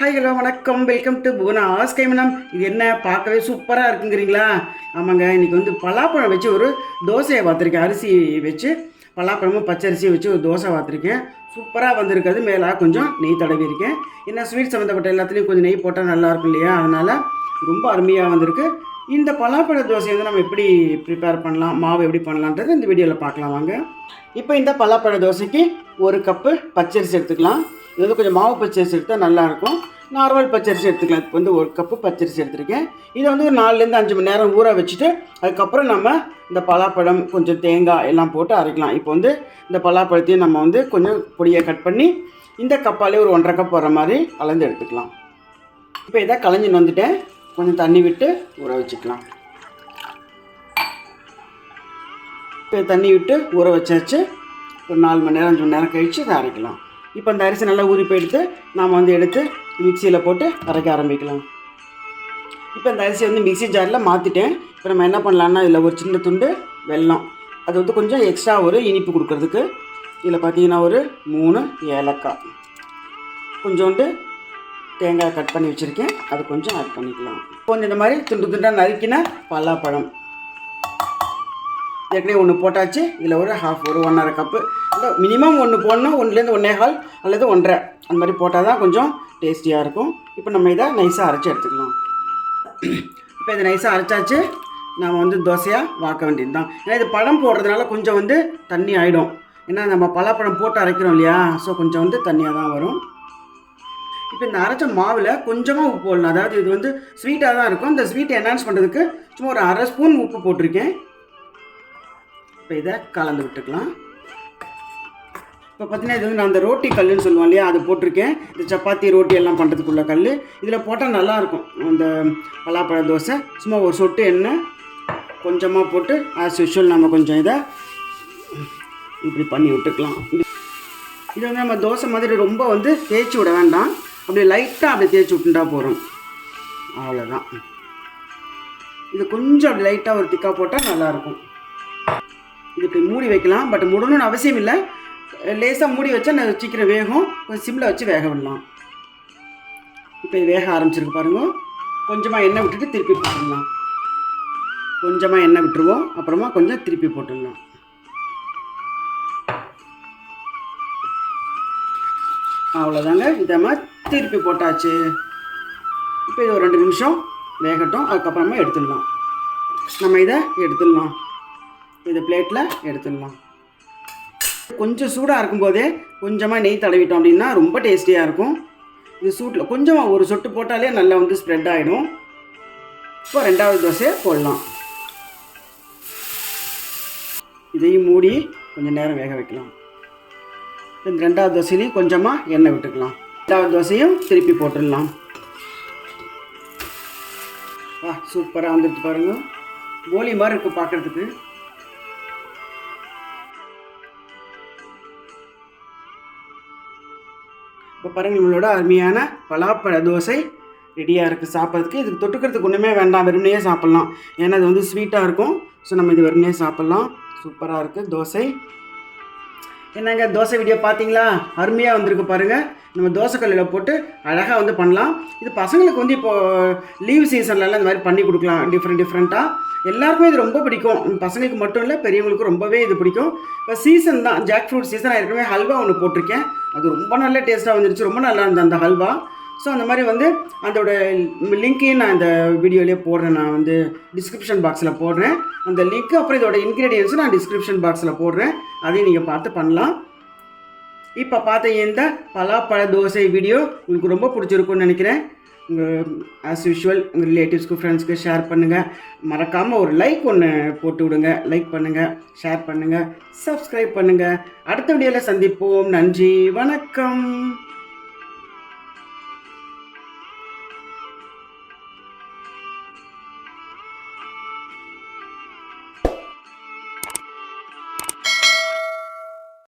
Hi hello வணக்கம். Welcome to Bhuvana ஆஸ்கை madam இது என்ன? பார்க்கவே சூப்பராக இருக்குங்கிறீங்களா? ஆமாங்க இன்றைக்கி வந்து பலாப்பழம் வச்சு ஒரு தோசையை பார்த்துருக்கேன் அரிசி வச்சு பலாப்பழமும் பச்சரிசியை வச்சு ஒரு தோசை பார்த்துருக்கேன் சூப்பராக வந்திருக்கிறது. மேலே கொஞ்சம் நெய் தடவி இருக்கேன் என்ன ஸ்வீட் சம்மந்தப்பட்ட எல்லாத்துலேயும் கொஞ்சம் நெய் போட்டால் நல்லா இருக்கும் இல்லையா? அதனால் ரொம்ப அருமையாக வந்திருக்கு. இந்த பலாப்பழ தோசையை வந்து நம்ம எப்படி ப்ரிப்பேர் பண்ணலாம்? மாவு எப்படி பண்ணலான்றது இந்த வீடியோவில் பார்க்கலாம் வாங்க. இப்போ இந்த பலாப்பழ தோசைக்கு ஒரு கப்பு பச்சரிசி எடுத்துக்கலாம். இது வந்து கொஞ்சம் மாவு பச்சரிசி எடுத்தால் நல்லாயிருக்கும். நார்மல் பச்சரிசி எடுத்துக்கலாம். இப்போ வந்து ஒரு கப்பு பச்சரிசி எடுத்துருக்கேன். இதை வந்து ஒரு நாலுலேருந்து அஞ்சு மணி நேரம் ஊற வச்சுட்டு அதுக்கப்புறம் நம்ம இந்த பலாப்பழம் கொஞ்சம் தேங்காய் எல்லாம் போட்டு அரைக்கலாம். இப்போ வந்து இந்த பலாப்பழத்தையும் நம்ம வந்து கொஞ்சம் பொடியை கட் பண்ணி இந்த கப்பாலே ஒரு ஒன்றரை கப் வர மாதிரி கலந்து எடுத்துக்கலாம். இப்போ இதை கலைஞ்சின்னு வந்துட்டேன். கொஞ்சம் தண்ணி விட்டு ஊற வச்சுக்கலாம். இப்போ தண்ணி விட்டு ஊற வச்சாச்சு. ஒரு நாலு மணி நேரம் அஞ்சு மணி நேரம் கழித்து அதை அரைக்கலாம். இப்போ இந்த அரிசி நல்லா ஊறி போயிடுத்து நாம் வந்து எடுத்து மிக்சியில் போட்டு அரைக்க ஆரம்பிக்கலாம். இப்போ இந்த அரிசியை வந்து மிக்சி ஜாரில் மாற்றிட்டேன் இப்போ நம்ம என்ன பண்ணலான்னா இதில் ஒரு சின்ன துண்டு வெல்லம். அது வந்து கொஞ்சம் எக்ஸ்ட்ரா ஒரு இனிப்பு கொடுக்குறதுக்கு. இதில் பார்த்தீங்கன்னா ஒரு மூணு ஏலக்காய். கொஞ்சோண்டு தேங்காய் கட் பண்ணி வச்சுருக்கேன். அது கொஞ்சம் ஆட் பண்ணிக்கலாம். கொஞ்சம் இந்த மாதிரி துண்டு துண்டாக நறுக்கின பலாப்பழம். ஏற்கனவே ஒன்று போட்டாச்சு. இதில் ஒரு ஹாஃப் ஒரு ஒன் அரை கப்பு இல்லை மினிமம் ஒன்று போடணும். ஒன்றுலேருந்து ஒன்றே கால் அல்லது ஒன்றரை. அந்த மாதிரி போட்டால் தான் கொஞ்சம் டேஸ்டியாக இருக்கும். இப்போ நம்ம இதை நைஸாக அரைச்சி எடுத்துக்கலாம். இப்போ இதை நைஸாக அரைச்சாச்சு. நாம் வந்து தோசையாக வாக்க வேண்டியது தான் ஏன்னா இது பழம் போடுறதுனால கொஞ்சம் வந்து தண்ணி ஆகிடும் ஏன்னா நம்ம பலாப்பழம் போட்டு அரைக்கிறோம் இல்லையா? ஸோ கொஞ்சம் வந்து தண்ணியாக தான் வரும். இப்போ இந்த அரைச்ச மாவில் கொஞ்சமாக உப்பு போடணும். அதாவது இது வந்து ஸ்வீட்டாக தான் இருக்கும். இந்த ஸ்வீட்டை என்ஹான்ஸ் பண்ணுறதுக்கு சும்மா ஒரு அரை ஸ்பூன் உப்பு போட்டிருக்கேன். இப்போ இதை கலந்து விட்டுக்கலாம். இப்போ பார்த்தீங்கன்னா இது வந்து நான் அந்த ரோட்டி கல்லுன்னு சொல்லுவோம் இல்லையா அது போட்டிருக்கேன். இந்த சப்பாத்தி ரோட்டி எல்லாம் பண்ணுறதுக்குள்ள கல் இதில் போட்டால் நல்லாயிருக்கும். அந்த பலாப்பழ தோசை சும்மா ஒரு சொட்டு எண்ணெய் கொஞ்சமாக போட்டு ஆஸ் யூஷுவல் நம்ம கொஞ்சம் இதை இப்படி பண்ணி விட்டுக்கலாம். இது வந்து நம்ம தோசை மாதிரி ரொம்ப வந்து தேய்ச்சி விட வேண்டாம். அப்படி லைட்டாக அப்படி தேய்ச்சி விட்டுட்டா போகிறோம் அவ்வளோதான் இது கொஞ்சம் அப்படி லைட்டாக ஒரு திக்காக போட்டால் நல்லாயிருக்கும். இது மூடி வைக்கலாம். பட் மூடணும்னு அவசியம் இல்லை. லேசாக மூடி வச்சா நான் சீக்கிரம் வேகும். கொஞ்சம் சிம்மில் வச்சு வேக விடலாம். இப்போ வேக ஆரம்பிச்சிருக்கு பாருங்க. கொஞ்சமாக எண்ணெய் விட்டுட்டு திருப்பி போட்டுடலாம். கொஞ்சமாக எண்ணெய் விட்டுருவோம். அப்புறமா கொஞ்சம் திருப்பி போட்டுடலாம். அவ்வளோதாங்க இதை திருப்பி போட்டாச்சு. இப்போ இது ஒரு ரெண்டு நிமிஷம் வேகட்டும். அதுக்கப்புறமா எடுத்துடலாம். நம்ம இதை எடுத்துடலாம். இது பிளேட்டில் எடுத்துடலாம். கொஞ்சம் சூடாக இருக்கும்போதே கொஞ்சமாக நெய் தடவிட்டோம் அப்படின்னா ரொம்ப டேஸ்டியாக இருக்கும். இது சூட்டில் கொஞ்சமாக ஒரு சொட்டு போட்டாலே நல்லா வந்து ஸ்ப்ரெட் ஆகிடும் இப்போ ரெண்டாவது தோசையை போடலாம். இதையும் மூடி கொஞ்சம் நேரம் வேக வைக்கலாம். இந்த ரெண்டாவது தோசையிலையும் கொஞ்சமாக எண்ணெய் விட்டுக்கலாம். ரெண்டாவது தோசையும் திருப்பி போட்டுடலாம். வா சூப்பராக வந்துட்டு பாருங்கள் கோழி மாதிரி இருக்குது பார்க்குறதுக்கு. இப்போ பாருங்கள் நம்மளோட அருமையான பலாப்பழ தோசை ரெடியாக இருக்குது சாப்பிட்றதுக்கு. இதுக்கு தொட்டுக்கிறதுக்கு ஒன்றுமே வேண்டாம் வெறுமனையே சாப்பிட்லாம். ஏன்னா இது வந்து ஸ்வீட்டாக இருக்கும். ஸோ நம்ம இது வெறுமனையே சாப்பிட்லாம். சூப்பராக இருக்குது தோசை. என்னங்க தோசை வீடியோ பார்த்தீங்களா? அருமையாக வந்திருக்கு பாருங்கள் நம்ம தோசைக்கல்லில் போட்டு அழகாக வந்து பண்ணலாம். இது பசங்களுக்கு வந்து இப்போது லீவ் சீசன்லலாம் இந்த மாதிரி பண்ணி கொடுக்கலாம். டிஃப்ரெண்ட் டிஃப்ரெண்ட்டாக எல்லாருக்குமே இது ரொம்ப பிடிக்கும். பசங்களுக்கு மட்டும் இல்லை பெரியவங்களுக்கும் ரொம்பவே இது பிடிக்கும். இப்போ சீசன் தான் ஜாக் ஃப்ரூட் சீசன் ஏற்கனவே ஹல்வா ஒன்று போட்டிருக்கேன். அது ரொம்ப நல்ல டேஸ்ட்டாக வந்துருச்சு ரொம்ப நல்லா இருந்தது அந்த ஹல்வா ஸோ அந்த மாதிரி வந்து அதோட லிங்க்கையும் நான் இந்த வீடியோலேயே போடுறேன். நான் வந்து டிஸ்கிரிப்ஷன் பாக்ஸில் போடுறேன். அந்த லிங்க் அப்புறம் இதோட இன்க்ரீடியன்ஸும் நான் டிஸ்கிரிப்ஷன் பாக்ஸில் போடுறேன். அதையும் நீங்கள் பார்த்து பண்ணலாம். இப்போ பார்த்தீங்கன்னா இந்த பலாப்பழ தோசை வீடியோ உங்களுக்கு ரொம்ப பிடிச்சிருக்கும்னு நினைக்கிறேன். உங்கள் ஆஸ் யூஷுவல் உங்கள் ரிலேட்டிவ்ஸ்க்கு ஃப்ரெண்ட்ஸ்க்கு ஷேர் பண்ணுங்கள் மறக்காமல் ஒரு லைக் ஒன்று போட்டு விடுங்க. லைக் பண்ணுங்கள் ஷேர் பண்ணுங்கள் சப்ஸ்கிரைப் பண்ணுங்கள் அடுத்த வீடியோவில் சந்திப்போம். நன்றி வணக்கம்.